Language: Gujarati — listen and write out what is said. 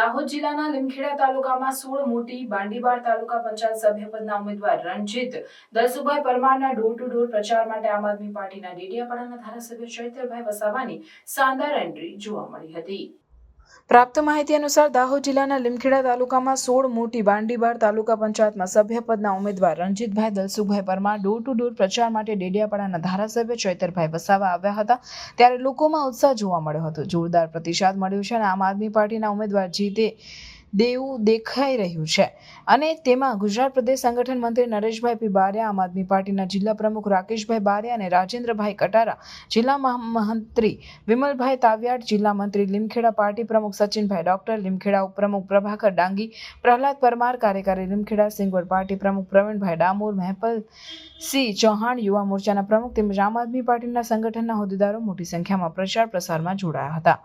દાહોદ જિલ્લાના લીમખેડા તાલુકામાં સોળ મોટી બાંડીબાર તાલુકા પંચાયત સભ્ય પદના ઉમેદવાર રણજીત દલસુભાઈ પરમારના ડોર ટુ ડોર પ્રચાર માટે આમ આદમી પાર્ટીના ડેડિયાપાડાના ધારાસભ્ય ચૈતરભાઈ વસાવાની શાનદાર એન્ટ્રી જોવા મળી હતી. પ્રાપ્ત માહિતી અનુસાર દાહોદ જિલ્લાના લીમખેડા તાલુકામાં સોળ મોટી બાંડીબાર તાલુકા પંચાયતમાં સભ્યપદના ઉમેદવાર Ranjitbhai Dalsubhai Parmar door to door પ્રચાર માટે ડેડિયાપાડાના ધારાસભ્ય ચૈતરભાઈ વસાવા આવ્યા હતા. ત્યારે લોકોમાં ઉત્સાહ જોવા મળ્યો હતો. જોરદાર પ્રતિસાદ મળ્યો છે અને આમ આદમી પાર્ટીના ઉમેદવાર જીતે દેવું દેખાઈ રહ્યું છે. અને તેમાં ગુજરાત પ્રદેશ સંગઠન મંત્રી નરેશભાઈ પી બારિયા આમ આદમી પાર્ટીના જિલ્લા પ્રમુખ રાકેશભાઈ બારિયા અને રાજેન્દ્રભાઈ કટારા, જિલ્લા મહામંત્રી વિમલભાઈ તાવિયાડ, જિલ્લા મંત્રી લીમખેડા, પાર્ટી પ્રમુખ સચિનભાઈ ડોક્ટર, લીમખેડા ઉપપ્રમુખ પ્રભાકર ડાંગી, પ્રહલાદ પરમાર, કાર્યકારી લીમખેડા સિંગવડ, પાર્ટી પ્રમુખ પ્રવીણભાઈ ડામોર, મહેપલ સિંહ ચૌહાણ, યુવા મોરચાના પ્રમુખ તેમજ આમ આદમી પાર્ટીના સંગઠનના હોદ્દેદારો મોટી સંખ્યામાં પ્રચાર પ્રસારમાં જોડાયા હતા.